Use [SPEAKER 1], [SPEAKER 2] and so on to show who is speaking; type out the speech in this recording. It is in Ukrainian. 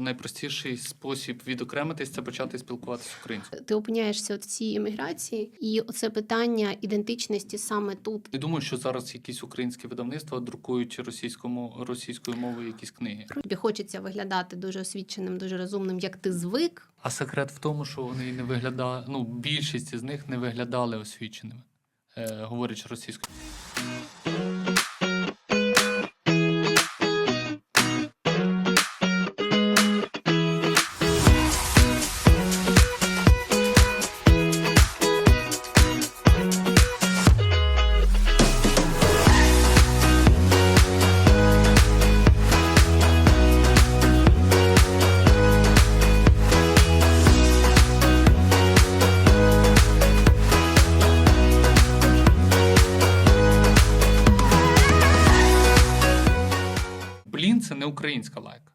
[SPEAKER 1] Найпростіший спосіб відокремитись це почати спілкуватися українською.
[SPEAKER 2] Ти опиняєшся в цій еміграції, і оце питання ідентичності саме тут.
[SPEAKER 1] Я думаю, що зараз якісь українські видавництва друкують російському російською мовою якісь книги.
[SPEAKER 2] Тобі хочеться виглядати дуже освіченим, дуже розумним, як ти звик.
[SPEAKER 1] А секрет в тому, що вони не виглядали. Ну, більшість з них не виглядали освіченими, е, говорячи російською. Блін, це не українська лайка.